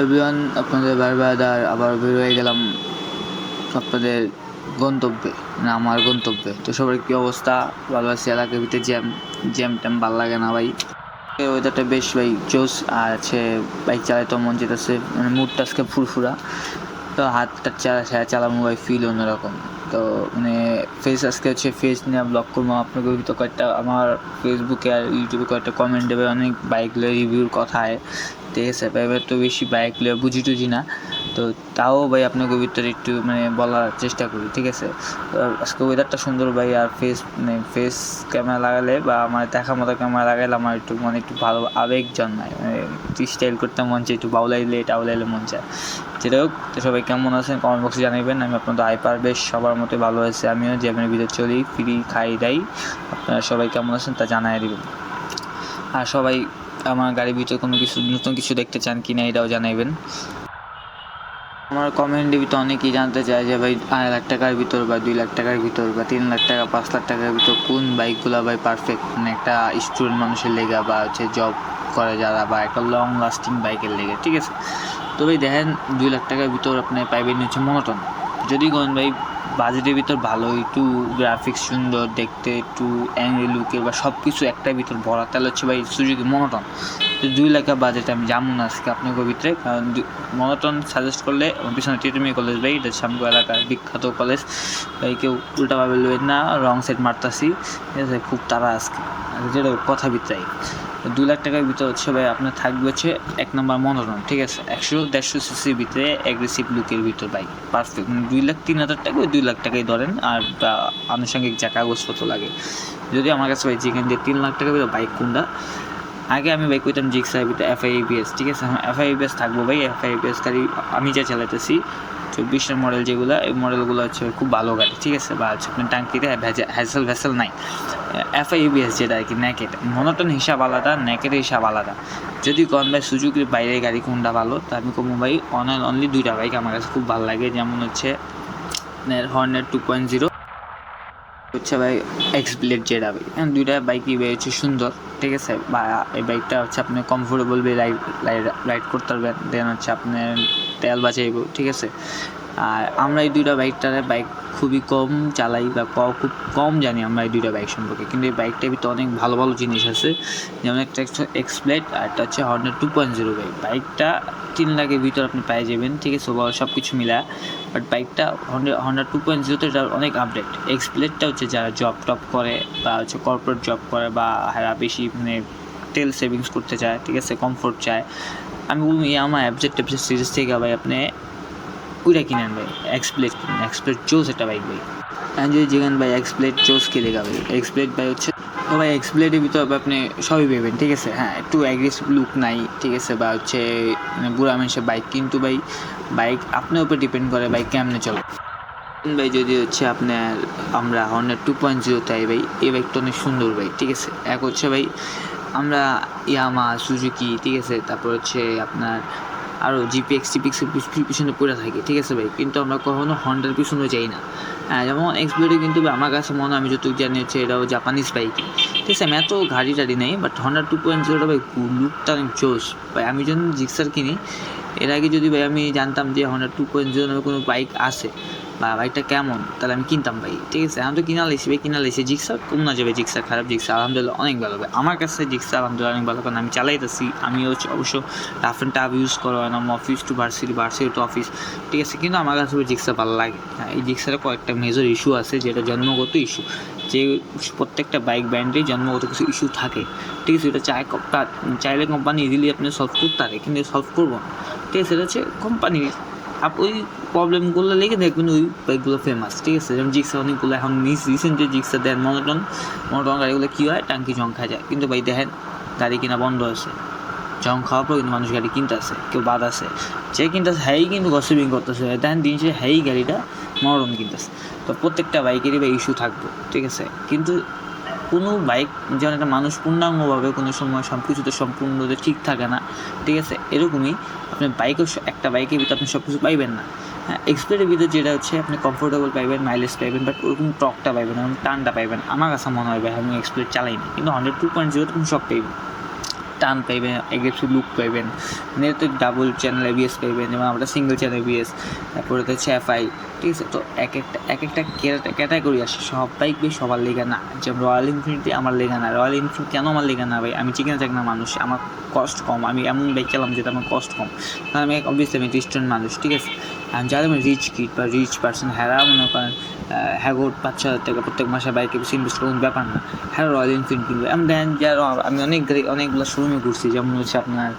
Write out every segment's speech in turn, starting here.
Everyone আপনাদের বারবার আবার বের হয়ে গেলাম আপনাদের গন্তব্যে, না আমার গন্তব্যে। তো সবার কি অবস্থা? ভালো আছি, এলাকার ভিতরে জ্যাম জ্যাম ট্যাম ভালো লাগে না ভাই? ওয়েদারটা বেশ ভাই জোস আর আছে বাইক চালাইতে মন যেতেছে মানে মুডটা আজকে ফুরফুরা। তো হাতটা চালা চালাবো ভাই ফিল অন্যরকম। তো মানে ফেস আজকে হচ্ছে ফেস নিয়ে ব্লগ করব আপনাকে তো কয়েকটা, আমার ফেসবুকে আর ইউটিউবে কয়েকটা কমেন্ট দেবে, অনেক বাইকগুলো রিভিউর কথায় ঠিক আছে ভাই এবার তো বেশি বাইক বাইকগুলো বুঝি টুঝি না। তো তাও ভাই আপনাকে ভিতরে একটু মানে বলার চেষ্টা করি, ঠিক আছে? আজকে ওয়েদারটা সুন্দর ভাই, আর ফেস মানে ফেস ক্যামেরা লাগালে বা আমার দেখা মতো ক্যামেরা লাগালে আমার একটু মানে একটু ভালো আবেগ জন্মায়। মানে স্টাইল করতে মন চায়, একটু বাউলাইলে, টাউলাইলে মন চায়। যেটা হোক, তো সবাই কেমন আছেন? কমেন্ট বক্সে জানাবেন আমি আপনাদের আইপার বেশ, সবার মতো ভালো আছে। আমিও যে জ্যামের ভিতরে চলি ফ্রি খাই, দেই। আপনারা সবাই কেমন আছেন তা জানাই দেবেন। আর সবাই আমার গাড়ির ভিতরে কোনো কিছু, নতুন কিছু দেখতে চান কি না, এটাও জানাইবেন। আমার কমেন্টের ভিতরে অনেকেই জানতে চায় যে, ভাই, আড়াই লাখ টাকার ভিতর বা দুই লাখ টাকার ভিতর বা তিন লাখ টাকা, পাঁচ লাখ টাকার ভিতর কোন বাইকগুলো ভাই পারফেক্ট মানে একটা স্টুডেন্ট মানুষের লেগা বা হচ্ছে জব করে যারা বা একটা লং লাস্টিং বাইকের লেগে, ঠিক আছে? তো ভাই, দেখেন, দুই লাখ টাকার ভিতর আপনি পাইবেন হচ্ছে মনোটন যদি কোন ভাই বাজেটের ভিতর ভালো, একটু গ্রাফিক্স সুন্দর, দেখতে একটু অ্যাংরি লুকের বা সব কিছু একটার ভিতর ভরা। তাহলে হচ্ছে ভাই সুযোগ মনোটন তো দুই লাখের বাজেট আমি যাব না আজকে আপনাকে ভিতরে কারণ মনোটন সাজেস্ট করলে পিছনে টিটমি কলেজ ভাই, এটা শ্যামপুর এলাকার বিখ্যাত কলেজ ভাই, কেউ উল্টাভাবে লইবেন না রং সেট মারতাছি। ঠিক আছে, খুব তারা আজকে। যেটা কথা বিত্রাই। দুই লাখ টাকার ভিতর হচ্ছে ভাই, আপনার থাকবে হচ্ছে এক নম্বর মনোরম ঠিক আছে? একশো দেড়শো সিসির ভিতরে অ্যাগ্রেসিভ লুকের ভিতর বাইক পারফেক্ট মানে দুই লাখ তিন হাজার টাকা ওই দুই লাখ টাকাই ধরেন, আর আনুষঙ্গিক যা কাগজপত্র লাগে। যদি আমার কাছে ভাই যেখান দিয়ে তিন লাখ টাকা বাইক কোনটা? আগে আমি বাইক করতাম জিক্সার ভিতরে এফআইবিএস ঠিক আছে? এফআইবিএস থাকব ভাই এফআইবিএস গাড়ি আমি যা চালাইতেছি চব্বিশের মডেল যেগুলো, এই মডেলগুলো হচ্ছে খুব ভালো গাড়ি, ঠিক আছে? বা হচ্ছে আপনার টাঙ্কিতে হ্যাসেল ভ্যাসেল নাই। এফআইবিএস যেটা আর কি ন্যাকেট মনোটন হিসাব আলাদা ন্যাকেট হিসাব আলাদা। যদি কোন ভাই সুযোগের বাইরে গাড়ি কোনটা ভালো, তা আমি কমু ভাই অন অনলি দুইটা বাইক আমার কাছে খুব ভালো লাগে, যেমন হচ্ছে হর্নের টু পয়েন্ট জিরো হচ্ছে ভাই এক্স ব্লেড যেটা হ্যাঁ দুইটা বাইকই বেরোচ্ছে সুন্দর, ঠিক আছে? বা এই বাইকটা হচ্ছে আপনি কমফোর্টেবল রাইড রাইড করতে পারবেন। দেন হচ্ছে আপনার তেল বাঁচাইব, ঠিক আছে? আর আমরা এই দুইটা বাইকটারে বাইক খুবই কম চালাই বা খুব কম জানি আমরা এই দুইটা বাইক সম্পর্কে। কিন্তু এই বাইকটার ভিতরে অনেক ভালো ভালো জিনিস আছে। যেমন একটা এক্সপ্লেট আর একটা হচ্ছে হর্নের টু পয়েন্ট জিরো বাইক। বাইকটা তিন লাখের ভিতর আপনি পেয়ে যাবেন, ঠিক আছে? ওভার সব কিছু মিলা। বাট বাইকটা হন্ডা হন্ডা টু পয়েন্ট জিরোতে এটা অনেক আপডেট এক্সপ্লেটটা হচ্ছে যারা জব টপ করে বা হচ্ছে কর্পোরেট জব করে বা হারা বেশি মানে তেল সেভিংস করতে চায়, ঠিক আছে? কমফোর্ট চায়। আমি বলব আমার অ্যাবজেট ট্যাবজেট সিরিজ থেকে ভাই আপনি ওইটা কিনেন ভাই এক্সপ্লেট কিনেন এক্সপ্লেট চোস একটা বাইক ভাই। আমি যদি যেখানে ভাই এক্সপ্লেট চোস কিনে ভাই এক্সপ্লেট ভাই হচ্ছে তো ভাই এক্সপ্লেটের ভিতর আপনি সবই পেবেন, ঠিক আছে? হ্যাঁ একটু অ্যাগ্রেসিভ লুক নাই, ঠিক আছে? বা হচ্ছে মানে বুড়া মানুষের বাইক কিন্তু ভাই বাইক আপনার উপর ডিপেন্ড করে বাইক কেমনে চলে। ভাই যদি হচ্ছে আপনার, আমরা হর্নের টু পয়েন্ট জিরো তাই ভাই, এই বাইকটা অনেক সুন্দর ভাই, ঠিক আছে? এক হচ্ছে ভাই, আমরা ইয়ামা সুজুকি ঠিক আছে? তারপর হচ্ছে আপনার আরও জিপিএক্স টিপিএক্স পিছনে পড়ে থাকি, ঠিক আছে ভাই? কিন্তু আমরা কখনো হন্ডার পিছনে যাই না। হ্যাঁ যেমন এক্সপ্লোরে কিন্তু আমার কাছে মনে হয়, আমি যতটুকু জানি হচ্ছে এটাও জাপানিজ বাইক ঠিক আছে, আমি এত গাড়ি টাড়ি নেই বাট হন্ডার টু পয়েন্ট জিরোটা ভাই লুকটা অনেক জোস ভাই, আমি যখন জিক্সার কিনি, এর আগে যদি ভাই আমি জানতাম যে হন্ডার টু পয়েন্ট জিরো নামে কোনো বাইক আছে বা বাইকটা কেমন? তাহলে আমি কিনতাম, ভাই। ঠিক আছে, আমি তো কিনা লাইছি, ভাই, কিনা লাইছি। জিক্সা কম না যাবে, জিক্সা খারাপ, জিক্সা আলহামদুলিল্লাহ অনেক ভালো, ভাই। আমার কাছে জিক্সা আলহামদুলিল্লাহ অনেক ভালো, কারণ আমি চালাইতেছি। আমি হচ্ছে অবশ্য টাফ অ্যান্ড টাফ ইউজ করা না office to varsity varsity to office ঠিক আছে, কিন্তু আমার কাছে জিক্সার ভালো লাগে। হ্যাঁ এই জিক্সারে কয়েকটা মেজর ইস্যু আছে, যেটা জন্মগত ইস্যু যে প্রত্যেকটা বাইক ব্র্যান্ডেই জন্মগত কিছু ইস্যু থাকে। ঠিক আছে, এটা চাই চাইলে কোম্পানি ইজিলি আপনি সলভ করতে পারে, কিন্তু সলভ করব না। ঠিক আছে সেটা হচ্ছে কোম্পানির আপ ওই প্রবলেমগুলো লেগে দেখবেন ওই বাইকগুলো ফেমাস ঠিক আছে? যেমন জিক্সা অনেকগুলো এখন recently Gixxer then monotone monotone গাড়িগুলো কী হয়? টাঙ্কি জং খাওয়া যায়। কিন্তু ভাই দেখেন, গাড়ি কিনা বন্ধ আছে জং খাওয়ার পর কিন্তু মানুষ গাড়ি কিনতে আসে, কেউ বাদ আছে যে কিনতেছে হ্যাঁ কিন্তু গসিপিং করতেছে। দেখেন দিন সে হ্যাঁ গাড়িটা মনোটন কিনতেছে। তো প্রত্যেকটা বাইকেরই বা ইস্যু থাকবে, ঠিক আছে? কিন্তু কোনো বাইক, যেমন একটা মানুষ পূর্ণাঙ্গভাবে কোনো সময় সব কিছুতে সম্পূর্ণ ঠিক থাকে না, ঠিক আছে? এরকমই আপনি বাইকও একটা বাইকের ভিতরে আপনি সব কিছু পাইবেন না। হ্যাঁ এক্সপ্লেটের ভিতরে যেটা হচ্ছে, আপনি কমফোর্টেবল পাইবেন মাইলেজ পাইবেন বাট ওরকম টকটা পাইবেন, ওরকম টানটা পাইবেন। আমার কাছে মনে হয় ভাই, আমি এক্সপ্লেট চালাইনি কিন্তু হান্ড্রেড টু পয়েন্ট জিরো তখন সব পাইবেন। টান পাইবেন এগ্রেসিভ লুক পাইবেন। তো ডাবল চ্যানেল এবিএস পাইবেন, যেমন আমরা সিঙ্গেল চ্যানেল এবিএস তারপরে তো এফআই ঠিক আছে? তো এক একটা এক একটা ক্যাটাগরি আসে, সব বাইক ভাই সবার লেগে না। যেমন রয়্যাল এনফিল্ডে আমার লেগে না। রয়্যাল এনফিল্ড কেন আমার লেগে না ভাই? আমি চিকেন চাক না মানুষ, আমার কষ্ট কম। আমি এমন বাইক চালাম যেটা আমার কষ্ট কম। কারণ আমি অবভিয়াসলি আমি রেস্টুরেন্ট মানুষ, ঠিক আছে? আমি যারা আমি রিচ কিট বা রিচ পার্সন হ্যাঁ মনে করেন হ্যাগোট পাঁচ ছ হাজার টাকা প্রত্যেক মাসে বাইকে বেশি ইনভেস্ট করুন, ব্যাপার না। হ্যাঁ রয়্যাল এনফিল্ড কিনবে। আমি দেখেন, যারা, আমি অনেক, অনেকগুলো শোরুমে ঘুরছি, যেমন হচ্ছে আপনার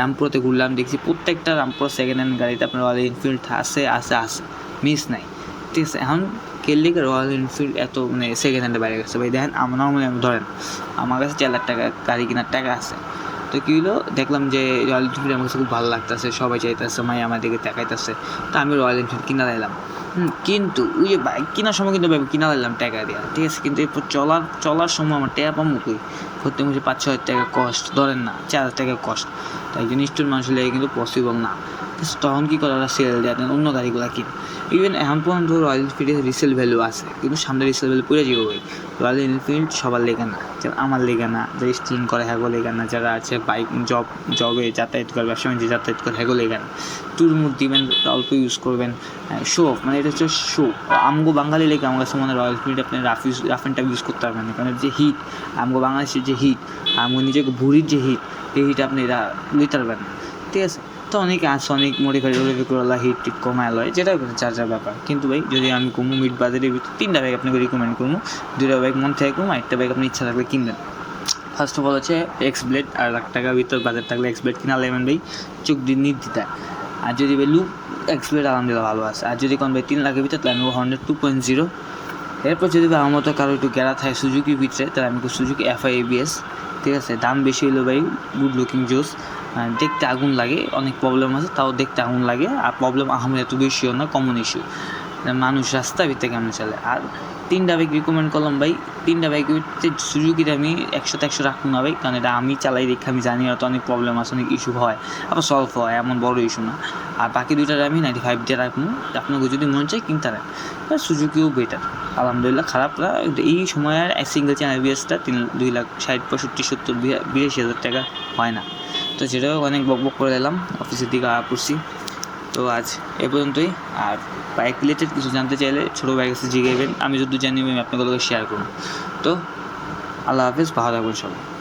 রামপুরতে ঘুরলাম, দেখছি প্রত্যেকটা রামপুর সেকেন্ড হ্যান্ড গাড়িতে আপনার রয়্যাল এনফিল্ড আছে আসে আসে মিস নাই। ঠিক আছে, এখন কেললিক রয়্যাল এনফিল্ড এত মানে সেকেন্ড হ্যান্ডে বাইরে গেছে? ভাই দেখেন, আমার নর্মালি আমি ধরেন, আমার কাছে চার লাখ টাকা গাড়ি কেনার টাকা আছে। তো কী হলো? দেখলাম যে রয়্যাল এনফিল্ড আমার কাছে খুব ভালো লাগতেছে, সবাই চাইতেছে মাই আমার দিকে দেখাইতেছে তো আমি রয়্যাল এনফিল্ড কিনা দিলাম কিন্তু ওই যে বাইক কেনার সময় কিন্তু কিনা দিলাম টাকা দেওয়া ঠিক আছে? কিন্তু এরপর চলার চলার সময় আমার টাকা পাম কই? প্রত্যেক মাসে পাঁচ ছ হাজার টাকা কস্ট ধরেন না, চার হাজার টাকা কস্ট তাই জন্য স্টোর মানুষের লেগে কিন্তু পসিবল না। তখন কী করে ওরা সেল দেয় দেন, অন্য গাড়িগুলো কিনে। ইভেন এখন পর্যন্ত রয়্যাল এনফিল্ডের রিসেল ভ্যালু আছে, কিন্তু সামনে রিসেল ভ্যালু পড়ে যাবে ভাই রয়্যাল এনফিল্ড সবার লেগে না, যেমন আমার লেগে না, যারা স্টুডেন্ট করে হ্যাগো লেগে না, যারা আছে বাইক জব জবে যাতায়াত করে, ব্যবসা বাণিজ্যে যাতায়াত করে হ্যাগো লেগে না। টুর মুড দিবেন অল্প ইউজ করবেন শো অফ মানে এটা হচ্ছে শো আমগো বাঙালি লেগে আমার কাছে মনে হয় রয়্যাল এনফিল্ড আপনি রাফ ইউজ রাফ ইউজ করতে পারবেন না, কারণ যে হিট আমগো বাংলাদেশের যে হিট আমগো নিজেকে ভুড়ির যে হিট এই হিট আপনি নিতে পারবেন না। ঠিক আছে? তো অনেকে আছে অনেক মডিফাই করে হিট টিট কমায় লয় যেটা যার যার ব্যাপার। কিন্তু ভাই, যদি আমি কমু মিড বাজারের ভিতরে, তিনটা বাইক আপনাকে রিকমেন্ড করব। দুটা বাইক মন থেকে কমু, একটা বাইক আপনি ইচ্ছা থাকলে কিনবেন। ফার্স্ট অফ অল হচ্ছে এক্স ব্লেড আর লাখ টাকার ভিতর বাজার থাকলে এক্স ব্লেড কিনা লেবেন ভাই, চোখ দিন নির্দিতায় আর যদি ভাই লুক এক্স ব্লেড আলহামদুলিল্লাহ ভালো আছে। আর যদি কোন ভাই তিন লাখের ভিতরে, তাহলে আমি হন্ড্রেড টু পয়েন্ট জিরো এরপর যদি ভাই আমার মতো কারও একটু গেরা থাকে সুজুকির ভিতরে, তাহলে আমি সুজুকি এফআই এবিএস ঠিক আছে? দাম বেশি হলো ভাই গুড লুকিং জোস দেখতে আগুন লাগে, অনেক প্রবলেম আছে, তাও দেখতে আগুন লাগে, আর প্রবলেম আহমেদ এত বেশিও না কমন ইস্যু মানুষ রাস্তা ভিতরে কেমন চলে? আর তিনটা বাইক রিকমেন্ড করলাম ভাই, তিনটা বাইক সুজুকিটা আমি একশোতে একশো রাখুন না ভাই, কারণ এটা আমি চালাই দেখে আমি জানি হয়তো অনেক প্রবলেম আছে, অনেক ইস্যু হয়, আবার সলভ হয়, এমন বড় ইস্যু না। আর বাকি দুইটার আমি নাইনটি ফাইভ দিয়ে রাখব, আপনাকে যদি মনে চায় কিনতে রাখেন সুজুকিও বেটার আলহামদুলিল্লাহ খারাপ না এই সময়ের সিঙ্গেল চ্যানেল বিএসটা তিন দুই লাখ ষাট পঁয়ষট্টি, সত্তর, বিরাশি হাজার টাকা হয় না। তো সেটাও অনেক বক বক করে দিলাম। অফিসের দিকে আয়া পড়ছি। তো আজ এ পর্যন্তই। আর বাইক রিলেটেড কিছু জানতে চাইলে ছোটো বাইক এসে জিগে আমি যদি জানি, আমি আপনাদের শেয়ার করুন তো আল্লাহ হাফিজ, ভালো থাকবেন সবাই।